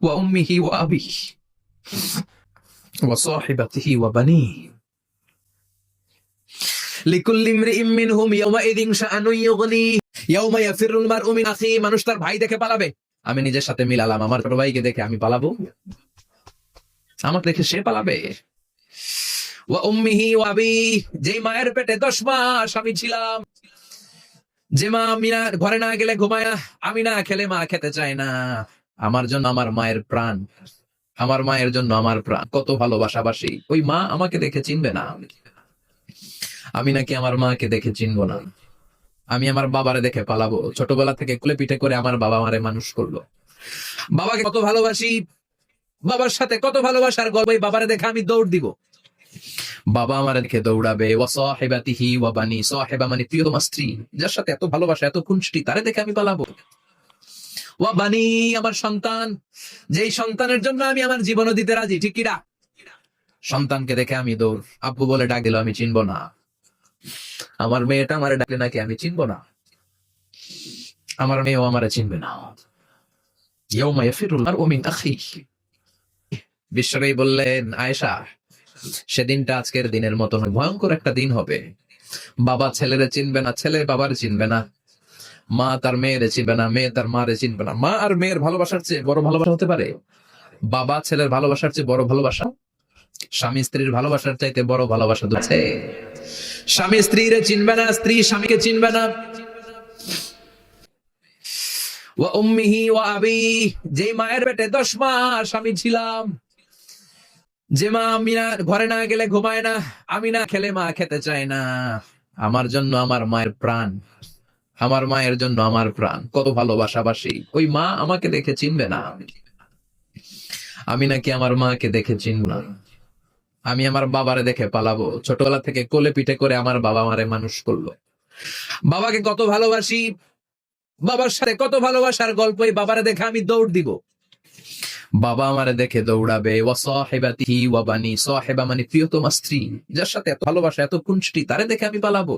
وأمه وأبيه وصاحبته وبنيه لكل امرئ منهم يومئذ شأن يغنيه يوم يفر المرء من أخيه মানুষ তার ভাই দেখে পালাবে আমি নিজের সাথে মিলালাম আমার ছোট ভাইকে দেখে আমি পালাবো আমাকে দেখে সে পালাবে ওয়া উম্মিহি ওয়া আবি যেই মায়ের পেটে দশ মাস আমি ছিলাম যে মা আমি না ঘরে না গেলে ঘুমায় না আমি না খেলে মা খেতে চায় না আমার জন্য আমার মায়ের প্রাণ। আমার মায়ের জন্য আমার প্রাণ। কত ভালোবাসাবাসী। ওই মা আমাকে দেখে চিনবে না। আমি নাকি আমার মাকে দেখে চিনবো না। আমি আমার বাবারে দেখে পালাবো। ছোটবেলা থেকে কুলে পিঠে করে আমার বাবা মারে মানুষ করল। বাবাকে কত ভালোবাসি। বাবার সাথে কত ভালোবাসার গল্প বাবারে দেখে আমি দৌড় দিব। বাবা আমার দেখে দৌড়াবে। ও সাহেবাতিহি ওয়া বানি। সাহেবা মানে প্রিয়তমা স্ত্রী। যার সাথে এত ভালোবাসা, এত খুনষ্টি তারে দেখে আমি পালাবো। ওয়া বানি, আমার সন্তান। যেই সন্তানের জন্য আমি আমার জীবনও দিতে রাজি, ঠিক কিরা সন্তানকে দেখে আমি দৌড়, আব্বু বলে ডাক দিল, আমি চিনবো না। আমার মেয়েটা আমারে ডাকলে নাকি, আমি চিনবো না। আমার মেয়েও আমারে চিনবে না। বললেন, আয়েশা, সেদিনটা আজকের দিনের মতন ভয়ঙ্কর একটা দিন হবে। বাবা ছেলেরে চিনবে না, ছেলে বাবার চিনবে না। মা তার মেয়েরে চিনবে না, মেয়ে তার মারে চিনবে না। মা আর মেয়ের ভালোবাসার চেয়ে বড় ভালোবাসা হতে পারে? বাবা ছেলের ভালোবাসার চেয়ে বড় ভালোবাসা? স্বামী স্ত্রীর ভালোবাসার চাইতে বড় ভালোবাসা দুছে স্বামী স্ত্রীরে চিনবে না, স্ত্রী স্বামীকে চিনবে না। ওয়া যেই মায়ের পেটে দশ মাস আমি ছিলাম, যে মা আমি না ঘরে না গেলে ঘুমায় না আমি না খেলে মা খেতে চায় না। আমার জন্য আমার মায়ের প্রাণ। আমার মায়ের জন্য আমার প্রাণ। কত ভালোবাসাবাসী। ওই মা আমাকে দেখে চিনবে না। আমি নাকি আমার মাকে দেখে চিনব না। আমি আমার বাবারে দেখে পালাবো। ছোটবেলা থেকে কোলে পিঠে করে আমার বাবা মারে মানুষ করল। বাবাকে কত ভালোবাসি। বাবার সাথে কত ভালোবাসার গল্প এই বাবারে দেখে আমি দৌড় দিব। বাবা আমারে দেখে দৌড়াবে। ও ওয়া সাহেবাতিহি ওয়া বানি সাহেবা মানে প্রিয়তমা স্ত্রী। যার সাথে এত ভালোবাসা, এত কুঞ্চটি তারে দেখে আমি পালাবো।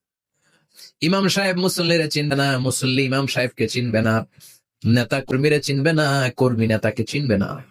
ইমাম সাহেব মুসল্লিরে চিনবে না, মুসল্লি ইমাম সাহেবকে চিনবে না, নেতা কর্মীরা চিনবে না, কর্মী নেতাকে চিনবে না।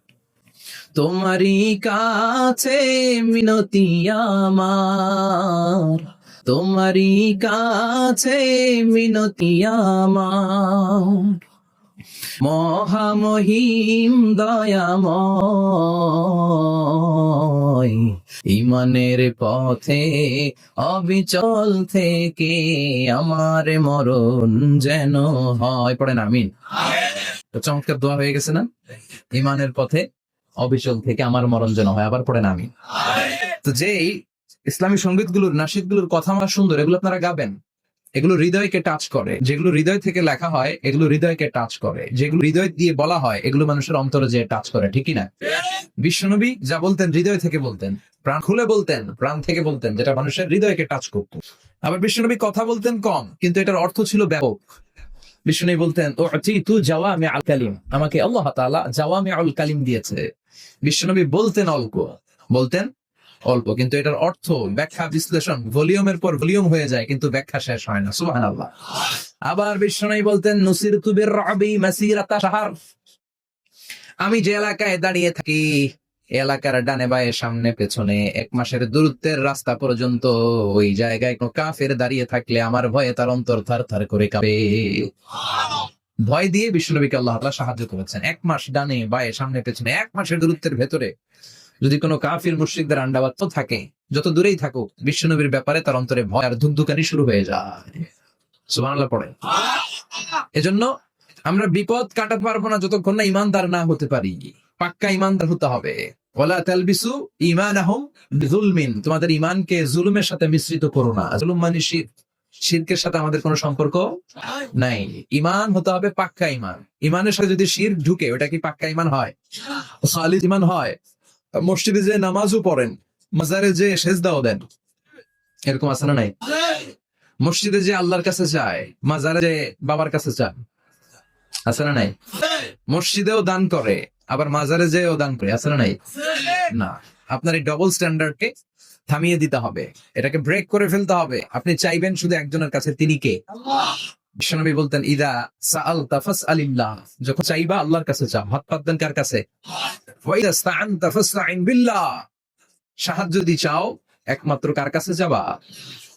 তোমারই কাছে মিনতি আমার। তোমারই কাছে মিনতি আমার। মহামহিম দয়াময়, ইমানের পথে অবিচল থেকে আমার মরণ যেন হয়। পড়েন, আমিন। চমৎকার দোয়া হয়ে গেছে না? ইমানের পথে অবিচল থেকে আমার মরণ যেন হয়, আবার পড়েন আমিন। তো যেই ইসলামী সঙ্গীতগুলোর নাসিদগুলোর কথা আমার সুন্দর, এগুলো আপনারা গাবেন। এগুলো হৃদয়কে টাচ করে। যেগুলো হৃদয় থেকে লেখা হয়, এগুলো হৃদয়কে টাচ করে। যেগুলো হৃদয় দিয়ে বলা হয়, এগুলো মানুষের অন্তরে যে টাচ করে ঠিকই না? বিশ্বনবী যা বলতেন, হৃদয় থেকে বলতেন। প্রাণ খুলে বলতেন, প্রাণ থেকে বলতেন, যেটা মানুষের হৃদয়কে টাচ করত। আবার বিশ্বনবী কথা বলতেন কম, কিন্তু এটার অর্থ ছিল ব্যাপক। বিষ্ণু বলতেন ও তু জাওয়ামি আল কালিম। আমাকে আল্লাহ তাআলা জাওয়ামি আল কালিম দিয়েছে। বিশ্বনবী বলতেন অল্প বলতেন অল্প, কিন্তু এটার অর্থ ব্যাখ্যা, বিশ্লেষণ ভলিউমের পর ভলিউম হয়ে যায়, কিন্তু ব্যাখ্যা শেষ হয় না সুবাহ আবার বিশ্বনাই বলতেন নসির তুবির রবি মাসিরাতা আমি যে এলাকায় দাঁড়িয়ে থাকি এলাকার ডানে বায়ে সামনে পেছনে এক মাসের দূরত্বের রাস্তা পর্যন্ত। ওই জায়গায় কোনো কাফের দাঁড়িয়ে থাকলে আমার ভয়ে তার অন্তর থার থার করে কাঁপে। ভয় দিয়ে বিশ্বনবীকে আল্লাহ তাআলা সাহায্য করেছেন। এক মাস ডানে বায়ে সামনে পেছনে এক মাসের দূরত্বের ভেতরে যদি কোনো কাফির মুশ্রিকদের আন্ডাবাত্য থাকে, যত দূরেই থাকুক, বিশ্বনবীর ব্যাপারে তার অন্তরে ভয় আর ধুকধুকানি শুরু হয়ে যায়। সুবহানাল্লাহ পড়ে। এজন্য আমরা বিপদ কাটাতে পারব না যতক্ষণ না ইমানদার না হতে পারি। পাক্কা ইমানদার হতে হবে। ওলা তালবিসু তোমাদের ইমানকে জুলুমের সাথে মিশ্রিত করো না। জুলুম মানে শিরক শিরকের সাথে আমাদের কোনো সম্পর্ক নাই। ইমান হতে হবে পাক্কা ইমান ইমানের সাথে যদি শির ঢুকে, ওটা কি পাক্কা ইমান হয়? খালিদ ইমান হয়। মসজিদে যে নামাজও পড়েন, মাজারে যে সেজদাও দেন, এরকম আছে না নাই? মসজিদে যে আল্লাহর কাছে যায়, মাজারে যে বাবার কাছে চান আছে না নাই? মসজিদেও দান করে আবার মাজারে যেও দান করে না নাই? না। আপনার এই ডবল স্ট্যান্ডার্ডকে থামিয়ে দিতে হবে। এটাকে ব্রেক করে ফেলতে হবে। আপনি চাইবেন শুধু একজনের কাছে তিনি কে? বিশ্বনবী বলতেন ইদা সাআল তাফাস আলিল্লাহ যখন চাইবা আল্লাহর কাছে চাও হাত পাত দেন কার কাছে? সাহায্য যদি চাও একমাত্র কার কাছে যাবা?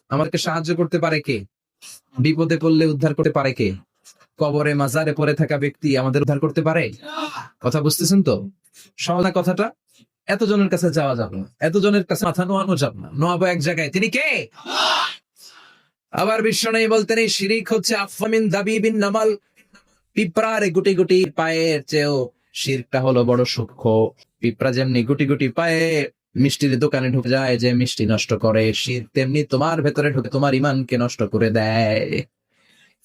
আমাদেরকে সাহায্য করতে পারে কে? বিপদে পড়লে উদ্ধার করতে পারে কে? কবরে মাজারে পড়ে থাকা ব্যক্তি আমাদের উদ্ধার করতে পারে? কথা বুঝতেছেন তো? সহজ কথাটা? এতজনের কাছে যাওয়া যাবে না। এতজনের কাছে মাথা নোয়ানো যাবে না। নোয়াবো এক জায়গায়। তিনি কে? আবার বিশ্ব নেই বলতেন, এই শিরিক হচ্ছে আফামিন দাবি বিন নামাল। পিঁপড়ার গুটি গুটি পায়ের চেয়েও শিরটা হলো বড় সূক্ষ্ম। পিঁপড়া যেমনি গুটি গুটি পায়ে মিষ্টির দোকানে ঢুকে যায়, যে মিষ্টি নষ্ট করে, শির তেমনি তোমার ভেতরে ঢুকে তোমার ইমানকে নষ্ট করে দেয়।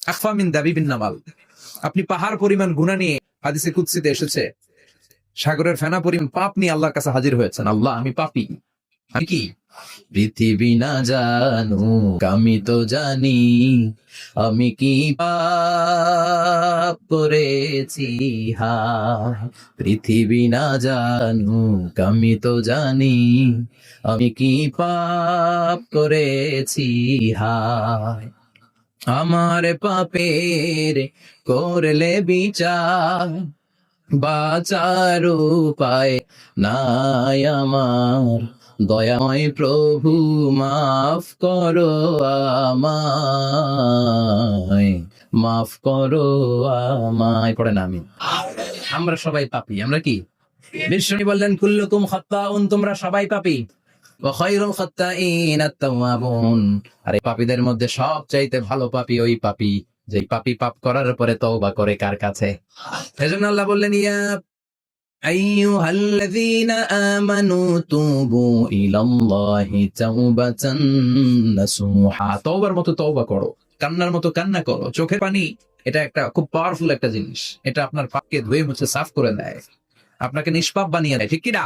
আফামিন দাবি বিন আপনি পাহাড় পরিমাণ গুণা নিয়ে হাদিসে কুৎসিতে এসেছে, সাগরের ফেনা পরিমাণ পাপ নিয়ে আল্লাহর কাছে হাজির হয়েছেন। আল্লাহ, আমি পাপি। আমি কি? পৃথিবী না জানু, আমি তো জানি, আমি কি পাপ করেছি? হা, পৃথিবী না জানু, আমি তো জানি, আমি কি পাপ করেছি? হায় আমার পাপের করলে বিচার, বাঁচার উপায় নাই আমার। দয়াময় প্রভু, মাফ করো আমায়, মাফ করো আমায়। পড়ে না আমি আমরা সবাই পাপি, আমরা কি? বিষ্ণু বললেন, কুল্লুকুম খাত্তাউন, তোমরা সবাই পাপি। আর এই পাপীদের মধ্যে ভালো পাপী ওই পাপী যে পাপী পাপ করার পরে তওবা করে কার কাছে? আল্লাহ বললেন, ইয়া আইয়ুহাল্লাযীনা আমানু তুবু ইলাল্লাহি তাওবাতান নাসুহা। তওবার মতো তওবা করো, কান্নার মতো কান্না করো চোখের পানি, এটা একটা খুব পাওয়ারফুল একটা জিনিস। এটা আপনার পাপকে ধুয়ে মুছে সাফ করে দেয়। আপনাকে নিষ্পাপ বানিয়ে দেয়, ঠিক কি না?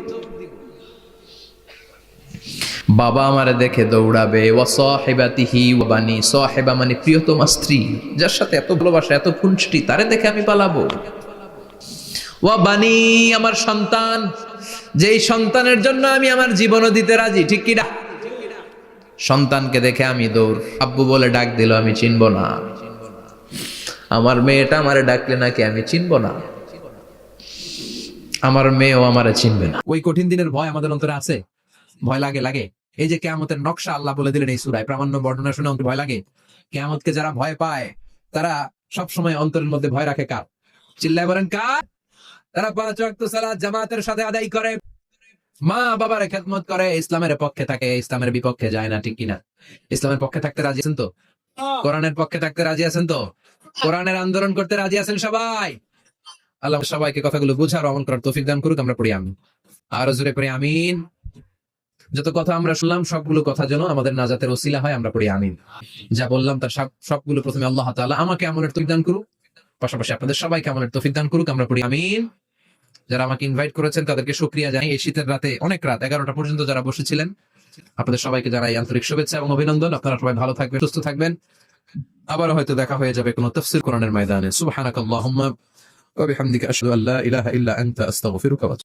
বাবা আমারে দেখে দৌড়াবে ও সহেবাতিহি ও বানি সহেবা মানে প্রিয়তমা স্ত্রী, যার সাথে এত ভালোবাসা, এত খুনষ্টি তারে দেখে আমি পালাবো। ও বানি আমার সন্তান, যেই সন্তানের জন্য আমি আমার জীবনও দিতে রাজি, ঠিক কিনা? সন্তানকে দেখে আমি দৌড়, আব্বু বলে ডাক দিল, আমি চিনব না। আমার মেয়েটা আমারে ডাকলে নাকি আমি চিনব না? আমার মেয়েও আমারে চিনবে না। ওই কঠিন দিনের ভয় আমাদের অন্তরে আছে? ভয় লাগে লাগে? এই যে কেয়ামতের নকশা আল্লাহ বলে দিলেন এই সুরায়, প্রামাণ্য বর্ণনা শুনে অন্তর ভয় লাগে। কেয়ামতকে যারা ভয় পায়, তারা সব সময় অন্তরের মধ্যে ভয় রাখে কার? চিল্লায় বলেন কার? তারা পাঁচ ওয়াক্ত সালাত জামাতের সাথে আদায় করে। মা বাবার খেদমত করে, ইসলামের পক্ষে থাকে, ইসলামের বিপক্ষে যায় না, ঠিক কিনা? ইসলামের পক্ষে থাকতে রাজি আছেন তো? কোরআনের পক্ষে থাকতে রাজি আছেন তো? কোরআনের আন্দোলন করতে রাজি আছেন সবাই? আল্লাহ সবাইকে কথাগুলো বুঝার অমল করার তৌফিক দান করুক, আমরা পড়ি আমিন। আরও জোরে পড়ি, আমিন। যত কথা আমরা শুনলাম, সবগুলো কথা যেন আমাদের নাজাতের ওসিলা হয়, আমরা পড়ি আমিন। যা বললাম, তার সব সবগুলো প্রথমে আল্লাহ তাআলা আমাকে আমলের তৌফিক দান করুক। পাশাপাশি আপনাদের সবাইকে আমলের তৌফিক দান করুক, আমরা পড়ি আমিন। যারা আমাকে ইনভাইট করেছেন, তাদেরকে শুক্রিয়া জানাই। এই শীতের রাতে অনেক রাত, এগারোটা পর্যন্ত যারা বসেছিলেন, আপনাদের সবাইকে জানাই আন্তরিক শুভেচ্ছা এবং অভিনন্দন। আপনারা সবাই ভালো থাকবেন, সুস্থ থাকবেন। আবার হয়তো দেখা হয়ে যাবে কোনো তফসিল কোরআনের ময়দানে। সুবহানাকাল্লাহুম্মা ওয়া বিহামদিকা আশহাদু আল্লা ইলাহা ইল্লা আনতা আস্তাগফিরুকা ওয়া